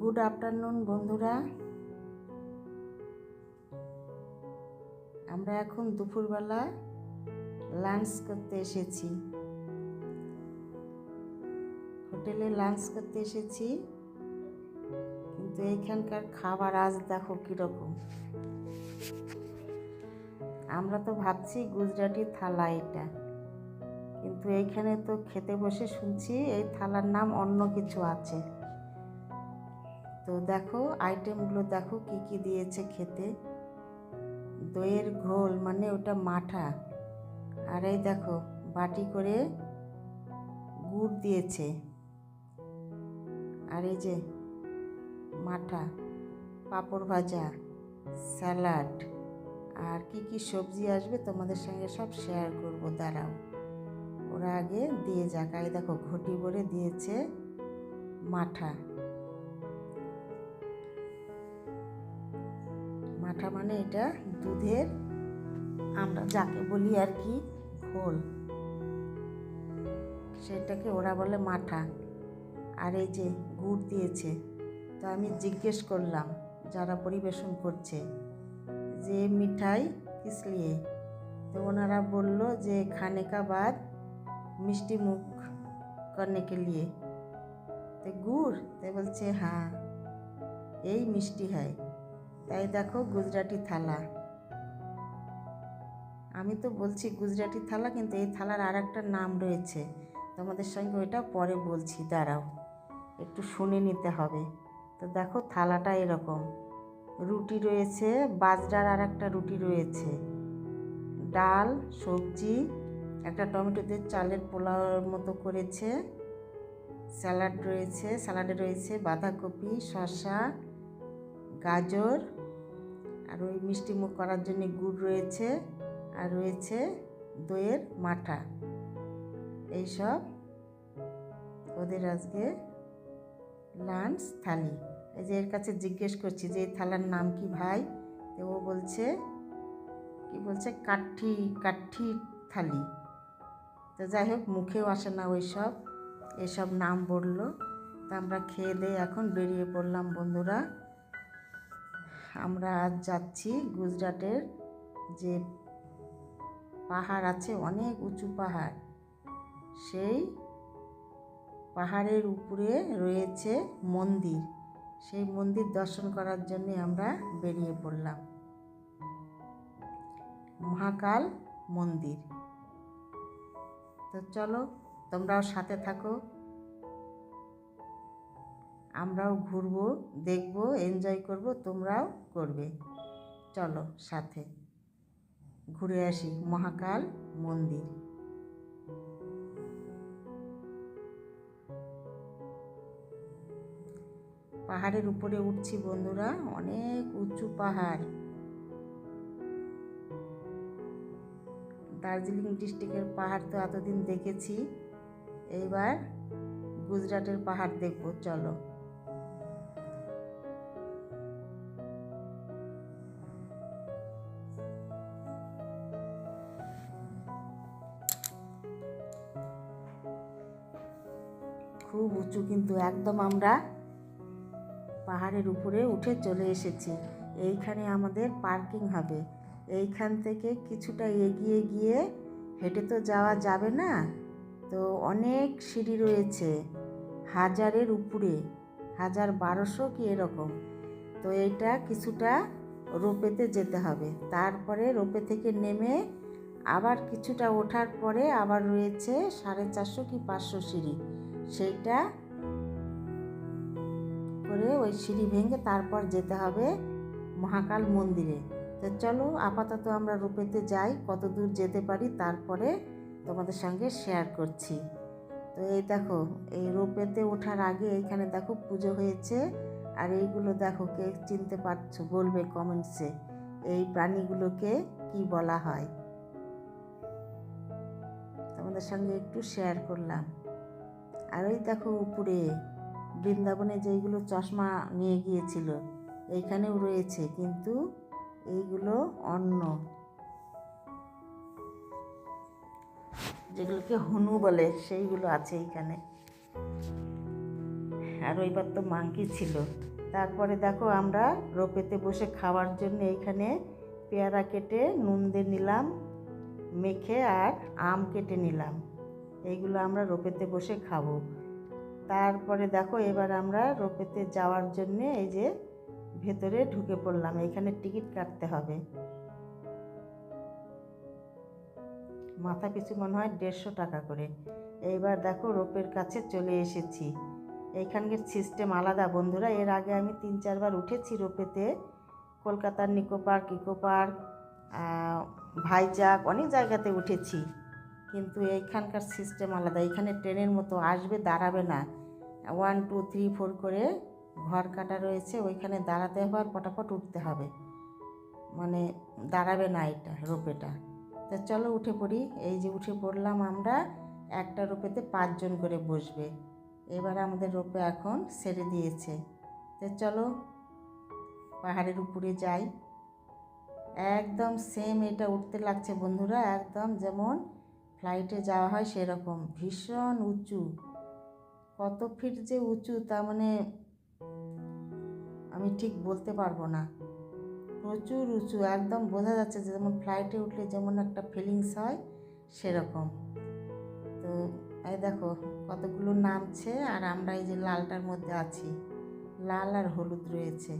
Good afternoon বন্ধুরা। আমরা এখন দুপুরবেলা লাঞ্চ করতে এসেছি। হোটেলে লাঞ্চ করতে এসেছি। কিন্তু এইখানকার খাবার আজ দেখো কীরকম। আমরা তো ভাবছি গুজরাটি থালা এটা। কিন্তু এইখানে তো খেতে বসে শুনছি এই থালার নাম অন্য কিছু আছে। তো দেখো আইটেমগুলো দেখো কি কি দিয়েছে খেতে। দইয়ের ঘোল মানে ওটা মাঠা। আর এই দেখো, বাটি করে গুড় দিয়েছে। আর এই যে মাঠা, পাঁপড় ভাজা, স্যালাড, আর কি কি সবজি আসবে তোমাদের সঙ্গে সব শেয়ার করব, দাঁড়াও। ওরা আগে দিয়ে যাক। এই দেখো, ঘটি ভরে দিয়েছে মাঠা। মাঠা মানে এটা দুধের আমরা যাকে বলি আর কি ঘোল সেটাকে ওরা বলে মাঠা। আর এই যে গুড় দিয়েছে, তো আমি জিজ্ঞেস করলাম যারা পরিবেশন করছে যে মিঠাই কিস লিয়ে? তো ওনারা বলল যে খানে বাদ মিষ্টি মুখ করনে কে লিয়ে। তো গুড়? তো বলছে হ্যাঁ এই মিষ্টি হয়। তাই দেখো গুজরাটি থালা। আমি তো বলছি গুজরাটি থালা, কিন্তু এই থালার আর একটা নাম রয়েছে। তোমাদের সঙ্গে ওইটা পরে বলছি, দাঁড়াও। একটু শুনে নিতে হবে। তো দেখো থালাটা এরকম। রুটি রয়েছে, বাজরার আর একটা রুটি রয়েছে। ডাল, সবজি, একটা টমেটো দিয়ে চালের পোলাওর মতো করেছে। স্যালাড রয়েছে, স্যালাডে রয়েছে বাঁধাকপি, শসা, গাজর আর ওই মিষ্টি মুখ করার জন্য গুড় রয়েছে আর রয়েছে দইয়ের মাঠা। এইসব ওদের আজকে লাঞ্চ থালি। এই যে এর কাছে জিজ্ঞেস করছি যে এই থালার নাম কি ভাই? তো ও বলছে, কি বলছে? কাঠি কাঠি থালি। তো যাই হোক, মুখেও আসে না ওই সব। এসব নাম বলল। তা আমরা খেয়ে দিয়ে এখন বেরিয়ে পড়লাম বন্ধুরা। আমরা আজ যাচ্ছি গুজরাটের যে পাহাড় আছে, অনেক উঁচু পাহাড়। সেই পাহাড়ের উপরে রয়েছে মন্দির। সেই মন্দির দর্শন করার জন্য আমরা বেরিয়ে পড়লাম। মহাকাল মন্দির। তো চলো, তোমরাও সাথে থাকো। আমরাও ঘুরবো, দেখব এনজয় করব, তোমরাও করবে। চলো সাথে। ঘুরে আসি মহাকাল মন্দির। পাহাড়ের উপরে উঠছি বন্ধুরা, অনেক উঁচু পাহাড়। দার্জিলিং ডিস্ট্রিক্টের পাহাড় তো এতদিন দেখেছি। এইবার গুজরাটের পাহাড় দেখব, চলো। খুব উঁচু, কিন্তু একদম আমরা পাহাড়ের উপরে উঠে চলে এসেছি। এইখানে আমাদের পার্কিং হবে। এইখান থেকে কিছুটা এগিয়ে গিয়ে হেঁটে তো যাওয়া যাবে না? তো অনেক সিঁড়ি রয়েছে। হাজারের উপরে। হাজার বারোশো কি এরকম? তো এইটা কিছুটা রোপেতে যেতে হবে। তারপরে রোপে থেকে নেমে আবার কিছুটা ওঠার পরে আবার রয়েছে সাড়ে চারশো কি পাঁচশো সিঁড়ি। সেইটা করে ওই সিঁড়ি ভেঙে তারপর যেতে হবে মহাকাল মন্দিরে। তো চলো, আপাতত আমরা রূপেতে যাই, কত দূর যেতে পারি তারপরে তোমাদের সঙ্গে শেয়ার করছি। তো এই দেখো, এই রোপেতে ওঠার আগে এইখানে দেখো পুজো হয়েছে, আর এইগুলো দেখো কে চিনতে পারছ, বলবে কমেন্টসে এই প্রাণীগুলোকে কি বলা হয়। তোমাদের সঙ্গে একটু শেয়ার করলাম। আর ওই দেখো উপরে বৃন্দাবনে যেইগুলো চশমা নিয়ে গিয়েছিল, এইখানেও রয়েছে, কিন্তু এইগুলো অন্য যেগুলোকে হনু বলে, সেইগুলো আছে এইখানে। আর ওইবার তো মাংকি ছিল। তারপরে দেখো আমরা রোপেতে বসে খাওয়ার জন্য এইখানে পেয়ারা কেটে নুন দিয়ে নিলাম, মেখে আর আম কেটে নিলাম। এইগুলো আমরা রোপেতে বসে খাব। তারপরে দেখো এবার আমরা রোপেতে যাওয়ার জন্য এই যে ভেতরে ঢুকে পড়লাম, এখানে টিকিট কাটতে হবে। মাথা পিছু মনে হয় দেড়শো টাকা করে। এইবার দেখো রোপের কাছে চলে এসেছি। এইখানকার সিস্টেম আলাদা। বন্ধুরা, এর আগে আমি তিন চারবার উঠেছি রোপেতে। কলকাতার Nicco park eco park Vizag, অনেক জায়গাতে উঠেছি। কিন্তু এইখানকার সিস্টেম আলাদা। এখানে ট্রেনের মতো আসবে, দাঁড়াবে না। ওয়ান টু থ্রি ফোর করে ঘর কাটা রয়েছে, ওইখানে দাঁড়াতে হবে আর পটাপট উঠতে হবে। মানে দাঁড়াবে না এটা রোপেটা। তো চলো উঠে পড়ি। এই যে উঠে পড়লাম আমরা, একটা রোপেতে পাঁচজন করে বসবে। এবার আমাদের রোপে এখন ছেড়ে দিয়েছে। তো চলো পাহাড়ের উপরে যাই। একদম সেম এটা উঠতে লাগছে বন্ধুরা, একদম যেমন ফ্লাইটে যাওয়া হয় সেরকম। ভীষণ উঁচু। কত ফিট যে উঁচু তা মানে আমি ঠিক বলতে পারব না। প্রচুর উঁচু, একদম বোঝা যাচ্ছে যে যেমন ফ্লাইটে উঠলে যেমন একটা ফিলিংস হয়, সেরকম। তো এই দেখো, কতগুলো নামছে আর আমরা এই যে লালটার মধ্যে আছি। লাল আর হলুদ রয়েছে।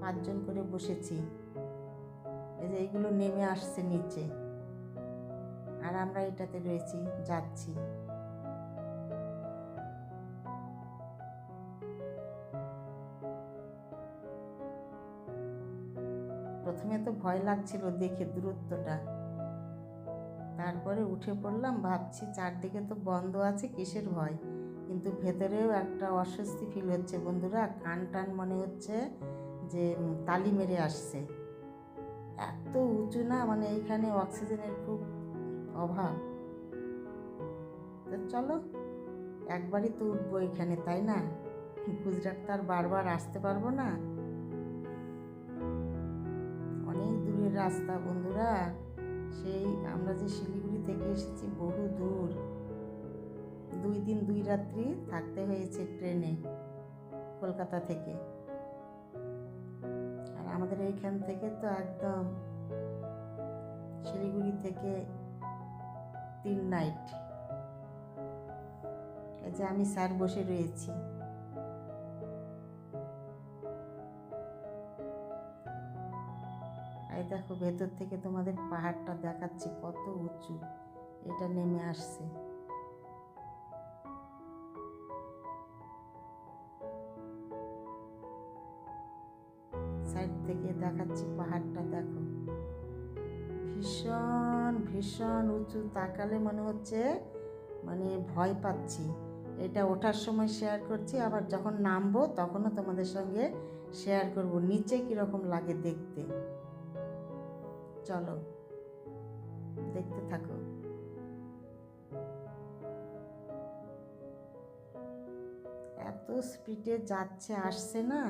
পাঁচজন করে বসেছি। যে এইগুলো নেমে আসছে নিচে। আর আমরা এটাতে রয়েছি, যাচ্ছি। প্রথমে তো ভয় লাগছিল দেখে দূরত্বটা। তারপরে উঠে পড়লাম, ভাবছি চারদিকে তো বন্ধ আছে, কিসের ভয়? কিন্তু ভেতরেও একটা অস্বস্তি ফিল হচ্ছে বন্ধুরা কান টান মনে হচ্ছে যে তালি মেরে আসছে। এত উঁচু না মানে এইখানে অক্সিজেনের খুব অভাব। চলো, একবারই তো উঠবো এখানে, তাই না? গুজরাট তো আর বারবার আসতে পারব না। অনেক দূরের রাস্তা বন্ধুরা, সেই আমরা যে শিলিগুড়ি থেকে এসেছি বহু দূর। দুই দিন দুই রাত্রি থাকতে হয়েছে ট্রেনে কলকাতা থেকে। আমাদের এইখান থেকে তো একদম শিলিগুড়ি থেকে তিন নাইট এই যে আমি স্যার বসে রয়েছি। এই দেখো ভেতর থেকে তোমাদের পাহাড়টা দেখাচ্ছি কত উঁচু। এটা নেমে আসছে। সাইড থেকে দেখাচ্ছি পাহাড়টা, দেখো। ভীষণ ভীষণ উঁচু, তাকালে মনে হচ্ছে মানে ভয় পাচ্ছি। এটা ওঠার সময় শেয়ার করছি, আবার যখন নামবো তখনও তোমাদের সঙ্গে শেয়ার করব, নিচে কীরকম লাগে দেখতে। চলো, দেখতে থাকো। এত স্পিডে যাচ্ছে, আসছে না।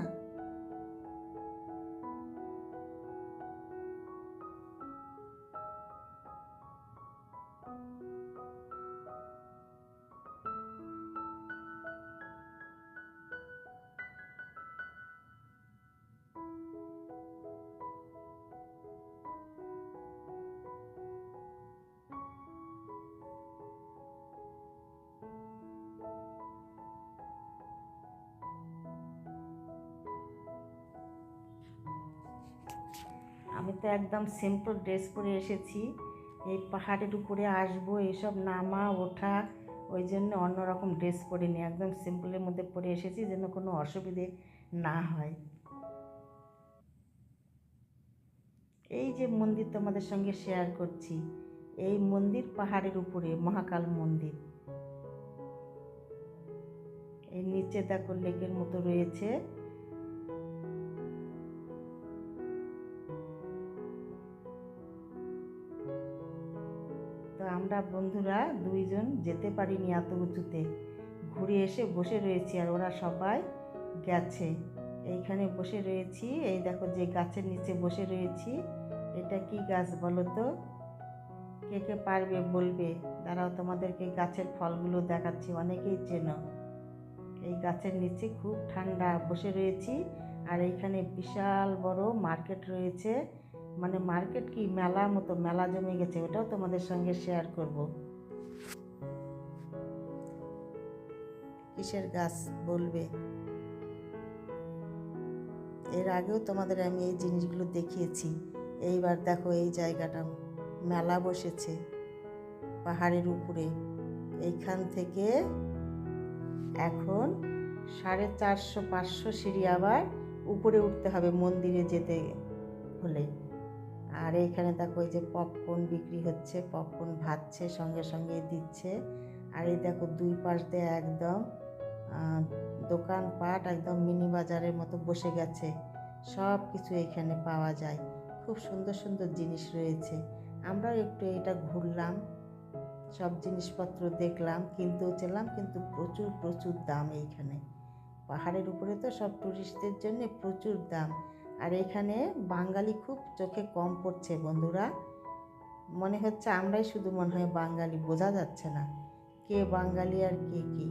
আমি তো একদম সিম্পল ড্রেস পরে এসেছি। এই পাহাড়ের উপরে আসব এইসব নামা, ওঠা, ওই জন্য অন্যরকম ড্রেস পরে নিই একদম সিম্পলের মধ্যে পরে এসেছি যেন কোনো অসুবিধে না হয়। এই যে মন্দির তোমাদের সঙ্গে শেয়ার করছি, এই মন্দির পাহাড়ের উপরে, মহাকাল মন্দির। এই নিচে দেখো লেকের মতো রয়েছে। আমরা বন্ধুরা দুইজন যেতে পারিনি এত উঁচুতে। ঘুরে এসে বসে রয়েছি আর ওরা সবাই গেছে। এইখানে বসে রয়েছি। এই দেখো যে গাছের নিচে বসে রয়েছি। এটা কি গাছ বলো তো? কে কে পারবে বলবে? দাঁড়াও, তোমাদেরকে গাছের ফলগুলো দেখাচ্ছি। অনেকেই চেনো। এই গাছের নিচে খুব ঠান্ডা। বসে রয়েছি। আর এইখানে বিশাল বড় মার্কেট রয়েছে। মানে মার্কেট কি? মেলার মতো, মেলা জমে গেছে, ওটাও তোমাদের সঙ্গে শেয়ার করব। কিসের গাছ বলবে? এর আগেও তোমাদের আমি এই জিনিসগুলো দেখিয়েছি। এইবার দেখো এই জায়গাটা, মেলা বসেছে পাহাড়ের উপরে। এইখান থেকে এখন সাড়ে চারশো পাঁচশো সিঁড়ি আবার উপরে উঠতে হবে মন্দিরে যেতে হলে। আর এইখানে দেখো এই যে পপকর্ন বিক্রি হচ্ছে পপকর্ন ভাজছে সঙ্গে সঙ্গে দিচ্ছে। আর এই দেখো দুই পাশ দিয়ে একদম দোকানপাট একদম মিনি বাজারের মতো বসে গেছে। সব কিছু এখানে পাওয়া যায়। খুব সুন্দর সুন্দর জিনিস রয়েছে। আমরাও একটু এটা ঘুরলাম, সব জিনিসপত্র দেখলাম কিনতেও চেলাম কিন্তু প্রচুর প্রচুর দাম এইখানে। পাহাড়ের উপরে তো সব টুরিস্টদের জন্য প্রচুর দাম। আর এখানে বাঙালি খুব চোখে কম পড়ছে বন্ধুরা। মনে হচ্ছে আমরাই শুধু মনে হয় বাঙালি, বোঝা যাচ্ছে না কে বাঙালি আর কে কি।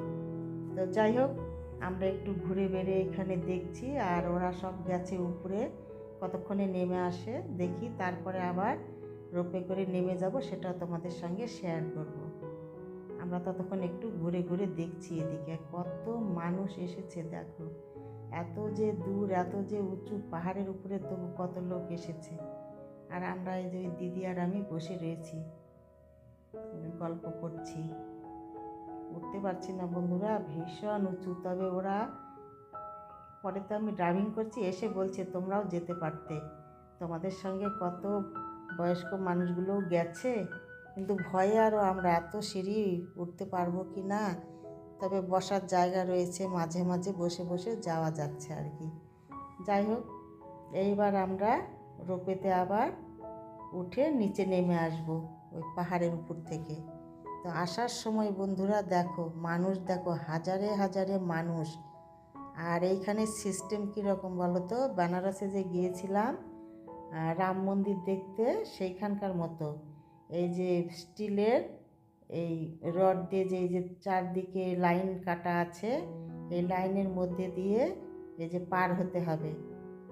তো যাই হোক, আমরা একটু ঘুরে বেড়ে এখানে দেখছি আর ওরা সব গেছে উপরে, কতক্ষণে নেমে আসে দেখি, তারপরে আবার রোপে করে নেমে যাব সেটা তোমাদের সঙ্গে শেয়ার করব। আমরা ততক্ষণ একটু ঘুরে ঘুরে দেখছি এদিকে, কত মানুষ এসেছে দেখো। এত যে দূর, এত যে উঁচু পাহাড়ের উপরে তবু কত লোক এসেছে। আর আমরা এই যে দিদি আর আমি বসে রয়েছি। গল্প করছি। উঠতে পারছি না বন্ধুরা, ভীষণ উঁচু। তবে ওরা, পরে তো আমি ড্রাইভিং করছি, এসে বলছে তোমরাও যেতে পারতে। তোমাদের সঙ্গে কত বয়স্ক মানুষগুলোও গেছে, কিন্তু ভয়ে আরও আমরা এত সিঁড়ি উঠতে পারব কি না? তবে বসার জায়গা রয়েছে, মাঝে মাঝে বসে বসে যাওয়া যাচ্ছে আর কি। যাই হোক, এইবার আমরা রোপেতে আবার উঠে নিচে নেমে আসব ওই পাহাড়ের উপর থেকে। তো আসার সময় বন্ধুরা দেখো, মানুষ দেখো, হাজারে হাজারে মানুষ। আর এইখানে সিস্টেম কীরকম বলো তো? বেনারসে যে গিয়েছিলাম রাম মন্দির দেখতে, সেইখানকার মতো। এই যে স্টিলের এই রড দিয়ে যে, এই যে চারদিকে লাইন কাটা আছে, এই লাইনের মধ্যে দিয়ে এই যে পার হতে হবে।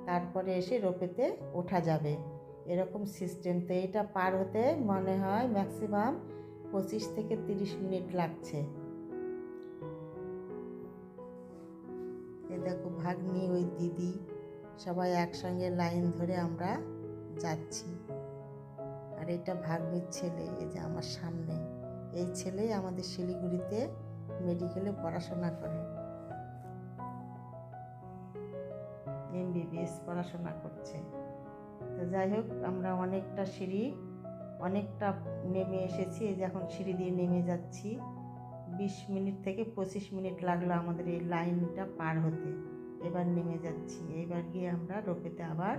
তারপরে এসে রোপেতে ওঠা যাবে। এরকম সিস্টেম। তো এটা পার হতে মনে হয় ম্যাক্সিমাম পঁচিশ থেকে তিরিশ মিনিট লাগছে। এ দেখো ভাগ্নি, ওই দিদি সবাই একসঙ্গে লাইন ধরে আমরা যাচ্ছি। আর এটা ভাগ্নির ছেলে, এই যে আমার সামনে। এই ছেলে আমাদের শিলিগুড়িতে মেডিকেলে পড়াশোনা করে। এমবিবিএস পড়াশোনা করছে। তো যাই হোক, আমরা অনেকটা সিঁড়ি, অনেকটা নেমে এসেছি। এই যে এখন সিঁড়ি দিয়ে নেমে যাচ্ছি। বিশ মিনিট থেকে পঁচিশ মিনিট লাগল আমাদের এই লাইনটা পার হতে। এবার নেমে যাচ্ছি। এবার গিয়ে আমরা রোপেতে আবার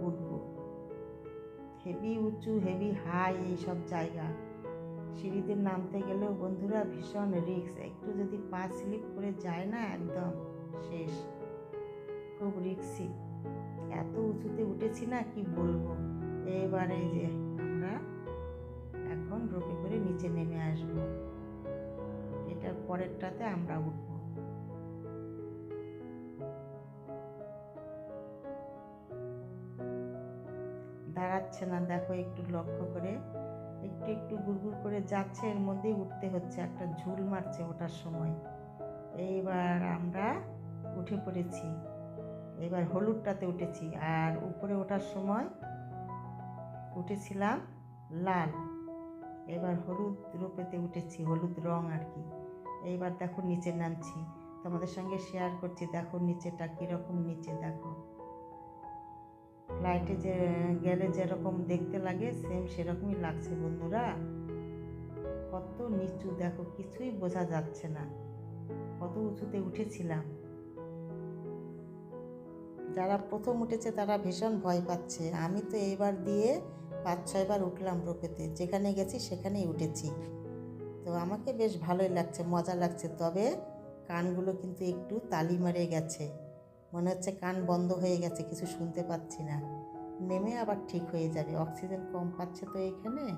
উঠব। হেভি উঁচু হেভি হাই এইসব জায়গা। সিঁড়িতে নামতে গেলেও বন্ধুরা ভীষণ রিস্ক। একটু যদি পা স্লিপ করে যায় না একদম, শেষ। খুব রিক্সি এত উঁচুতে উঠেছি না, কি বলব? এবারে যে আমরা এখন রোপে করে নিচে নেমে আসব। এটার পরেরটাতে আমরা উঠব। দাঁড়াচ্ছে না, দেখো একটু লক্ষ্য করে। একটু একটু গুড়গুড় করে যাচ্ছে, এর মধ্যেই উঠতে হচ্ছে, একটা ঝুল মারছে ওঠার সময়। এইবার আমরা উঠে পড়েছি। এবার হলুদটাতে উঠেছি, আর উপরে ওঠার সময় উঠেছিলাম লাল। এবার হলুদ রূপেতে উঠেছি, হলুদ রং আর কি। এইবার দেখো নিচে নামছি। তোমাদের সঙ্গে শেয়ার করছি, দেখো নিচেটা কীরকম নিচে, দেখো। ফ্লাইটে যে, গেলে যেরকম দেখতে লাগে সেম সেরকমই লাগছে বন্ধুরা। কত নিচু, দেখো, কিছুই বোঝা যাচ্ছে না। কত উঁচুতে উঠেছিলাম। যারা প্রথম উঠেছে, তারা ভীষণ ভয় পাচ্ছে। আমি তো এইবার দিয়ে পাঁচ ছয়বার উঠলাম রোপেতে। যেখানে গেছি, সেখানেই উঠেছি। তো আমাকে বেশ ভালোই লাগছে, মজা লাগছে। তবে কানগুলো কিন্তু একটু তালি মারে গেছে। মনে হচ্ছে কান বন্ধ হয়ে গেছে, কিছু শুনতে পাচ্ছি না। নেমে আবার ঠিক হয়ে যাবে। অক্সিজেন কম পাচ্ছে তো এখানে?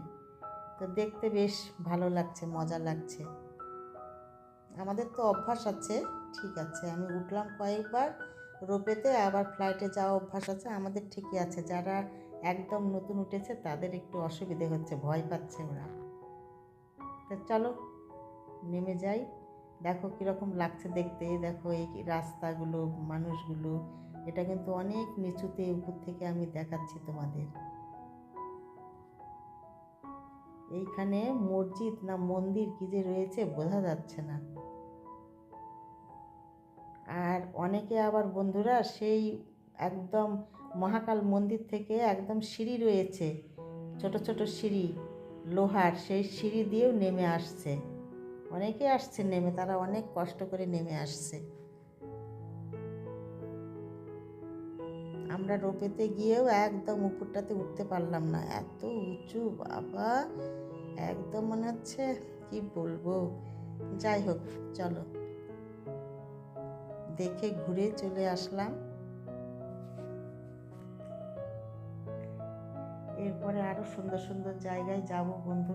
তো দেখতে বেশ ভালো লাগছে, মজা লাগছে। আমাদের তো অভ্যাস আছে। ঠিক আছে, আমি উঠলাম কয়েকবার। রোপেতে আবার ফ্লাইটে যাওয়া অভ্যাস আছে। আমাদের ঠিকই আছে। যারা একদম নতুন উঠেছে, তাদের একটু অসুবিধে হচ্ছে, ভয় পাচ্ছে ওরা। তো চলো, নেমে যাই। দেখো কীরকম লাগছে দেখতে। দেখো এই রাস্তাগুলো, মানুষগুলো। এটা কিন্তু অনেক নিচুতে উপর থেকে আমি দেখাচ্ছি তোমাদের। এইখানে মসজিদ না মন্দির কি যে রয়েছে বোঝা যাচ্ছে না। আর অনেকে আবার বন্ধুরা সেই একদম মহাকাল মন্দির থেকে একদম সিঁড়ি রয়েছে। ছোট ছোট সিঁড়ি, লোহার, সেই সিঁড়ি দিয়েও নেমে আসছে। অনেকে আসছে নেমে, তারা অনেক কষ্ট করে নেমে আসছে। আমরা রোপেতে গিয়েও একদম উপরটাতে উঠতে পারলাম না, এত উঁচু, বাবা, একদম মনে হচ্ছে, কি বলব? যাই হোক, চলো। দেখে ঘুরে চলে আসলাম। এরপরে আরও সুন্দর সুন্দর জায়গায় যাব বন্ধুরা।